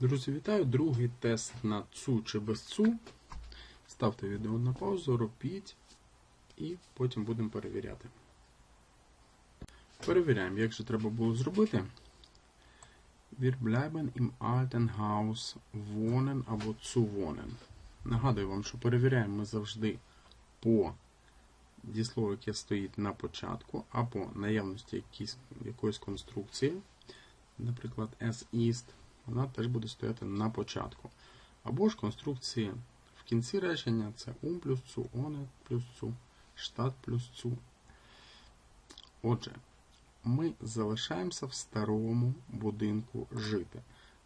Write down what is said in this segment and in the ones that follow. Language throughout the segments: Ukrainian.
Друзі, вітаю! Другий тест на цу чи без цу. Ставте відео на паузу, робіть і потім будемо перевіряти. Перевіряємо, як же треба було зробити. Wir bleiben im alten Haus wohnen або zu wohnen. Нагадую вам, що перевіряємо ми завжди по дієслову, яке стоїть на початку, або наявності якоїсь конструкції. Наприклад, as ist, вона теж буде стояти на початку. Або ж конструкції в кінці речення це um плюс zu, ohne плюс zu, штат плюс zu. Отже, ми залишаємося в старому будинку жити.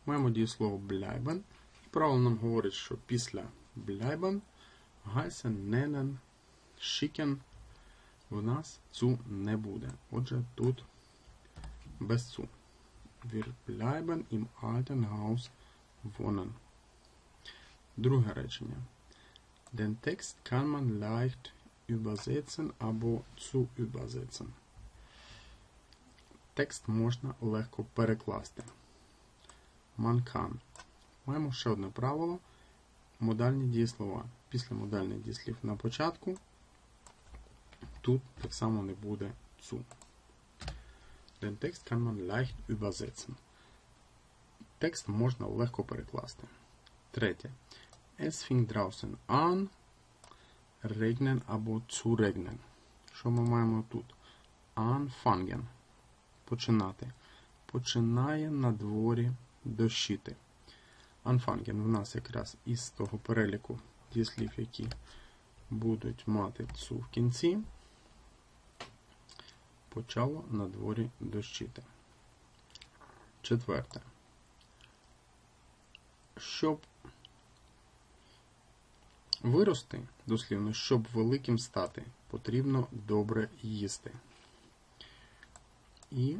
Маємо дієслово bleiben. Правило нам говорить, що після bleiben heißen, nennen, schicken в нас цу не буде. Отже, тут без цу. Wir bleiben im alten Haus wohnen. Друге речення. Den Text kann man leicht übersetzen або zu übersetzen. Текст можна легко перекласти. Man kann. Маємо ще одне правило. Модальні дієслова. Після модальних дієслів на початку. Тут так само не буде zu. Den Text kann man leicht übersetzen. Текст можна легко перекласти. Третє. Es fing draußen an. Regnen або zu regnen. Що ми маємо тут? Anfangen. Починати. Починає на дворі дощити. Anfangen в нас якраз із того переліку дієслів, які будуть мати цу в кінці почало на дворі дощити. Четверте. Щоб вирости, дослівно, щоб великим стати, потрібно добре їсти. І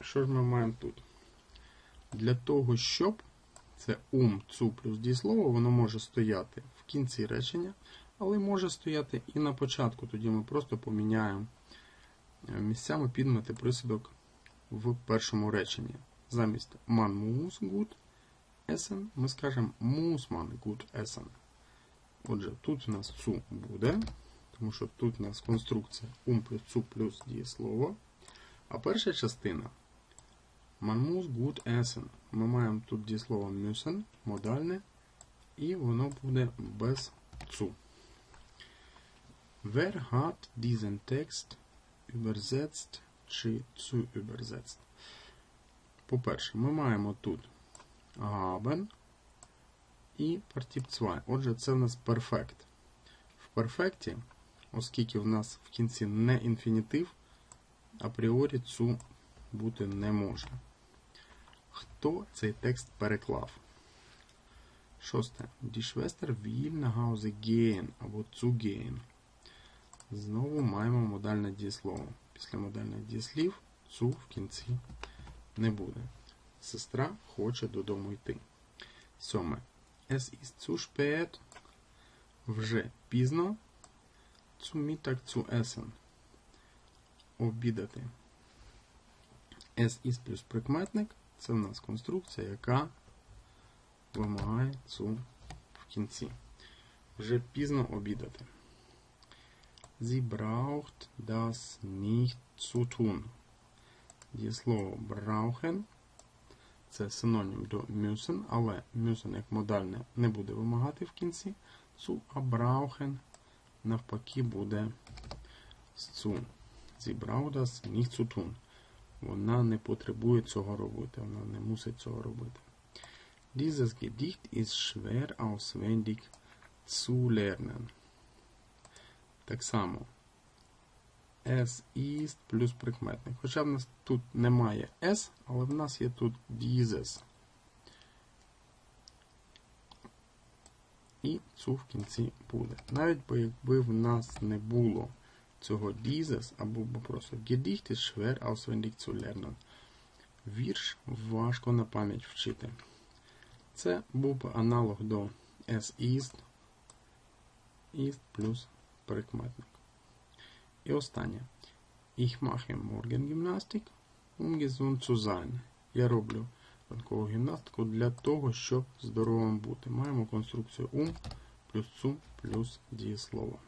що ж ми маємо тут? Для того, щоб це ум, цу плюс дієслово, воно може стояти в кінці речення, але може стояти і на початку. Тоді ми просто поміняємо місцями підмети присудок в першому реченні. Замість man muss gut essen ми скажемо muss man gut essen. Отже, тут у нас цу буде, тому що тут у нас конструкція ум плюс цу плюс дієслово. А перша частина man muss gut essen. Ми маємо тут дієслово müssen, модальне, і воно буде без цу. Wer hat diesen Text übersetzt чи zu übersetzt. По-перше, ми маємо тут haben і Partip 2. Отже, це в нас перфект. В перфекті, оскільки в нас в кінці не інфінітив, апріорі цу бути не може. Хто цей текст переклав? Шосте. Die Schwester will nach Hause gehen або zu gehen. Знову маємо модальне дієслово. Після модальних дієслів цу в кінці не буде. Сестра хоче додому йти. Сьоме. Es ist zu spät. Вже пізно. Zu Mittag zu essen. Обідати. Es ist плюс прикметник. Це в нас конструкція, яка вимагає цу в кінці. Вже пізно обідати. Sie braucht das nicht zu tun. Дієслово brauchen це синонім до müssen, але müssen як модальне не буде вимагати в кінці zu, а brauchen навпаки буде zu. Sie braucht das nicht zu tun. Вона не потребує цього робити, вона не мусить цього робити. Dieses Gedicht ist schwer auswendig zu lernen. Так само S ist плюс прикметник. Хоча в нас тут немає S, але в нас є тут dieses. І цу в кінці буде. Навіть бо якби в нас не було цього dieses, або просто Gedicht ist schwer auswendig zu lernen. Вірш важко на пам'ять вчити. Це був би аналог до S ist, ist плюс прикметник. І останнє. Ich mache Morgengymnastik, um gesund zu sein. Я роблю ранкову гімнастику для того, щоб здоровим бути. Маємо конструкцію um плюс zu плюс дієслово.